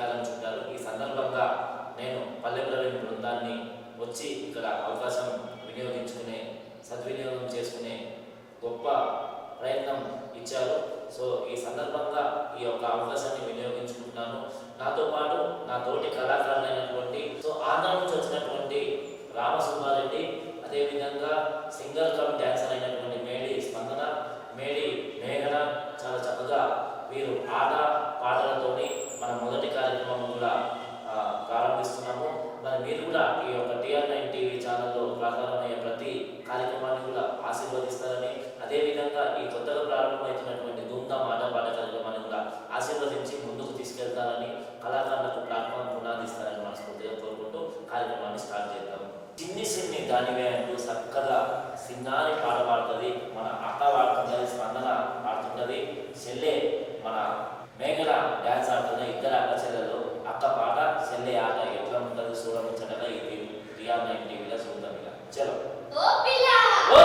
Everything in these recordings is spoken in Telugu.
కార్యక్రమం చెప్పారు ఈ సందర్భంగా నేను పల్లె ప్రవీణ్ బృందాన్ని వచ్చి ఇక్కడ అవకాశం వినియోగించుకునే సద్వినియోగం చేసుకునే గొప్ప ప్రయత్నం ఇచ్చారు. సో ఈ ఆశీర్వదిస్తారని అదేవిధంగా ఈ కొత్తగా ప్రారంభమవుతున్నటువంటి ధూమ్ధామ్ ఆట పాట కార్యక్రమాన్ని కూడా ఆశీర్వదించి ముందుకు తీసుకెళ్తారని కళాకారులకు ప్లాట్ఫామ్ పునాదిస్తారని మనస్ఫూర్తిగా కోరుకుంటూ కార్యక్రమాన్ని స్టార్ట్ చేద్దాం. చిన్ని చిన్ని దానివే అంటూ చక్కగా సింగారి పాట పాడుతుంది మన అక్క పాడుతున్నది స్పందన పాడుతున్నది చెల్లె మన మేఘన డ్యాన్స్ ఆడుతున్న ఇద్దరు అక్క చెల్లెలు. అక్క పాట చెల్లె ఆట ఎట్లా ఉంటుంది? చూడముచ్చటగా ఇది రియల్ నైన్ టీవీలో చూద్దాం ఇక. చలో. ఓ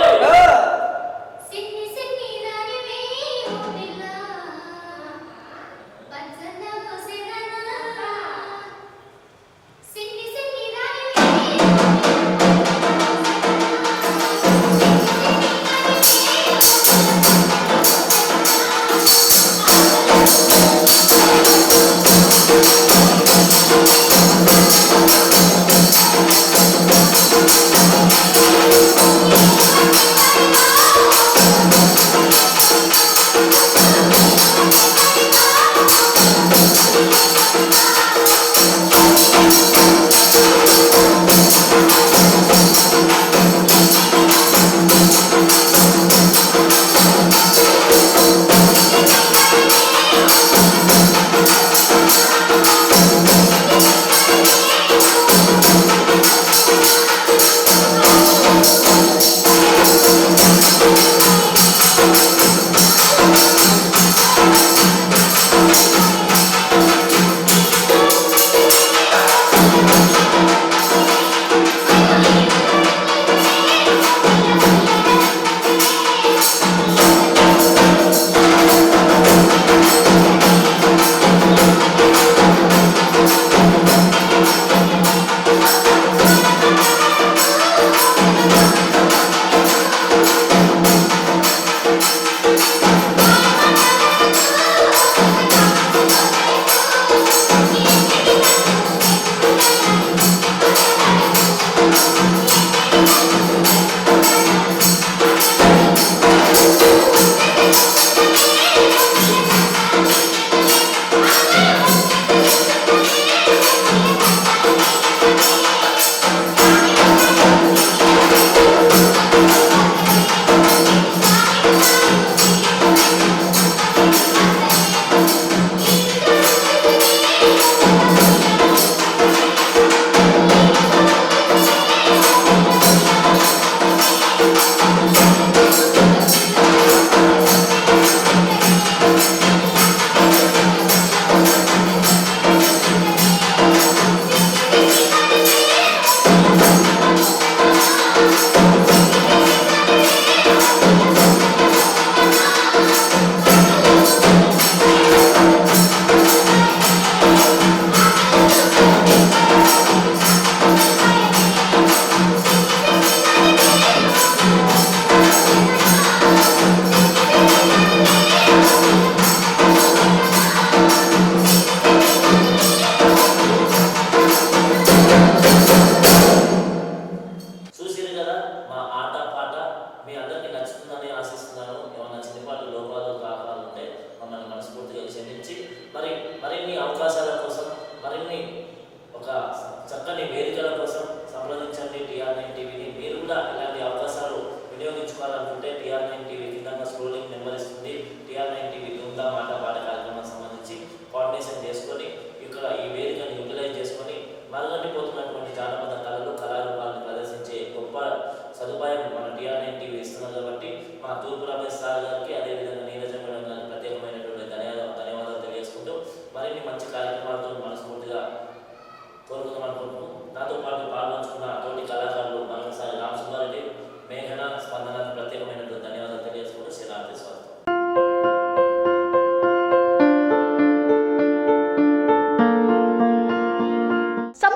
అనుకుంటే టిఆర్ నైన్ టీవీ కింద స్క్రోలింగ్ నెంబర్ ఇస్తుంది టిఆర్ నైన్ టీవీ దుమ్దా మాట పాట కార్యక్రమానికి సంబంధించి కోఆర్డినేషన్ చేసుకొని ఇక్కడ ఈ వేదికను యూటిలైజ్ చేసుకొని మరగండిపోతున్నటువంటి జానపద కళలు కళారూపాలను ప్రదర్శించే గొప్ప సదుపాయం మన టిఆర్ నైన్ టీవీ ఇస్తున్నారు కాబట్టి మా తూర్పు రమేష్ సార్ గారికి అదేవిధంగా నీరజ మేడం గారికి ప్రత్యేకమైనటువంటి ధన్యవాదాలు ధన్యవాదాలు తెలియజేసుకుంటూ మరిన్ని మంచి కార్యక్రమాలతో మనస్ఫూర్తిగా కోరుకుందాం అనుకుంటున్నాం